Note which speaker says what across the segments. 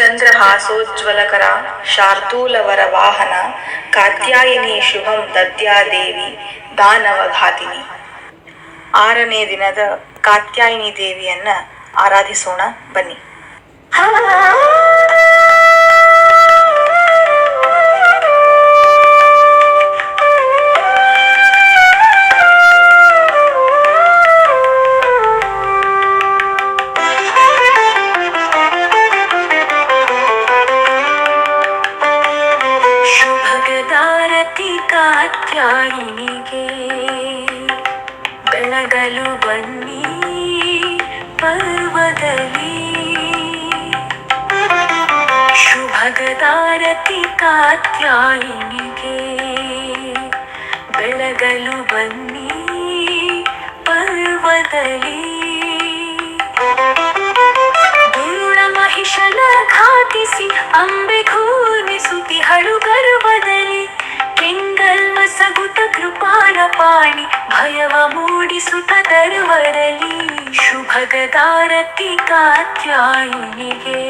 Speaker 1: ಚಂದ್ರಹಾಸೋಜ್ವಲಕರ ಶಾರ್ದೂಲವರ ವಾಹನ ಕಾತ್ಯಾಯಿನಿ ಶುಭಂ ದದ್ಯಾದೇವಿ ದಾನವಘಾತಿನಿ. ಆರನೇ ದಿನದ ಕಾತ್ಯಾಯಿನಿ ದೇವಿಯನ್ನ ಆರಾಧಿಸೋಣ ಬನ್ನಿ.
Speaker 2: ಕಾತ್ಯಾಯಿನಿಗೆ ಬೆಳಗಲು ಬನ್ನಿ ಪರ್ವದಲ್ಲಿ. ಶುಭಗದಾರತಿ ಕಾತ್ಯಾಯಿನಿಗೆ ಬೆಳಗಲು ಬನ್ನಿ ಪರ್ವದಲ್ಲಿ. ದುರುಳ ಮಹಿಷನ ಘಾತಿಸಿ ಅಂಬೆ ಸಗುತ ಕೃಪಾಣ ಪಾಣಿ ಭಯವ ಮೂಡಿಸುತ್ತ ತರುವರಲಿ ಶುಭಗದಾರತಿ ಕಾತ್ಯಾಯಿನಿಗೆ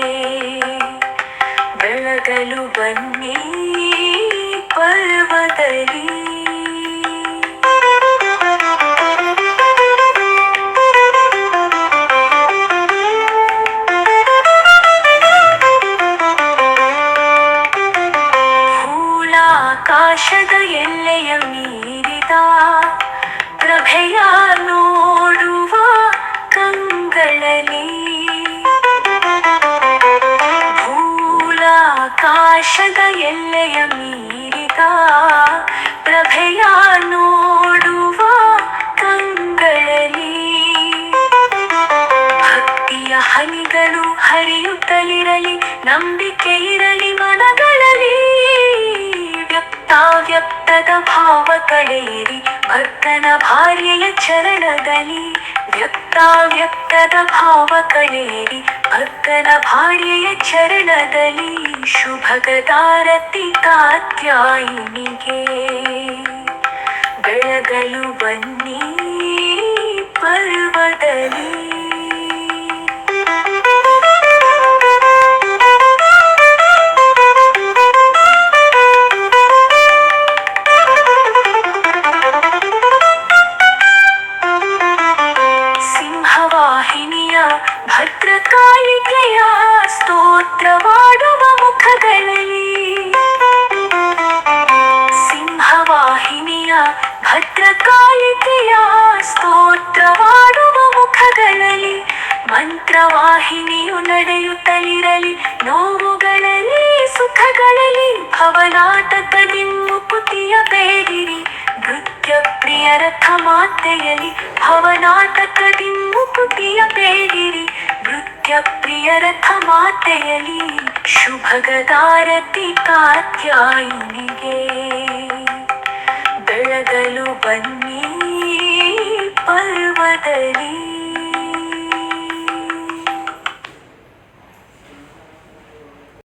Speaker 2: ಬೆಳಗಲು ಬನ್ನಿ. ಭೂಲಾಕಾಶದ ಎಲ್ಲೆಯ ಮೀರಿದ ಪ್ರಭೆಯ ನೋಡುವ ಕಂಗಳಲ್ಲಿ ಭೂಲಾಕಾಶದ ಎಲ್ಲೆಯ ಮೀರಿದ ಪ್ರಭೆಯ ನೋಡುವ ಕಂಗಳಲ್ಲಿ ಭಕ್ತಿಯ ಹನಿಗಳು ಹರಿಯುತ್ತಲಿರಲಿ, ನಂಬಿಕೆ ಇರಲಿ ಮನಗಳಲ್ಲಿ. ವ್ಯಕ್ತಾವ್ಯಕ್ತದ ಭಾವ ಕಳೆಯಿರಿ ಭಕ್ತನ ಭಾರ್ಯೆಯ ಚರಣದಲ್ಲಿ ವ್ಯಕ್ತಾವ್ಯಕ್ತದ ಭಾವ ಕಳೆಯಿರಿ ಭಕ್ತನ ಭಾರ್ಯೆಯ ಚರಣದಲ್ಲಿ ಶುಭಗದಾರತಿ ಕಾತ್ಯಾಯಿನಿಗೆ ಬೆಳಗಲು ಬನ್ನಿ ಮಂತ್ರವಾಹಿನಿಯು ನಡೆಯುತ್ತಲಿರಲಿ. ನೋವುಗಳಲ್ಲಿ, ಸುಖಗಳಲ್ಲಿ ಭವನಾಟಕದಿ ಮುಕುತಿಯ ಬೇಡಿರಿ. ನೃತ್ಯ ಪ್ರಿಯ ರಥ ಮಾತೆಯಲಿ ಭವನಾಟಕದಿ ಮುಕುತಿಯ ಬೇಡಿರಿ. ನೃತ್ಯ ಪ್ರಿಯ ರಥ ಮಾತೆಯಲಿ ಶುಭಗದಾರತಿ ಕಾತ್ಯಾಯಿನಿಗೆ. ಬೆಳಗಲು ಬನ್ನಿ ಪರ್ವದಲ್ಲಿ.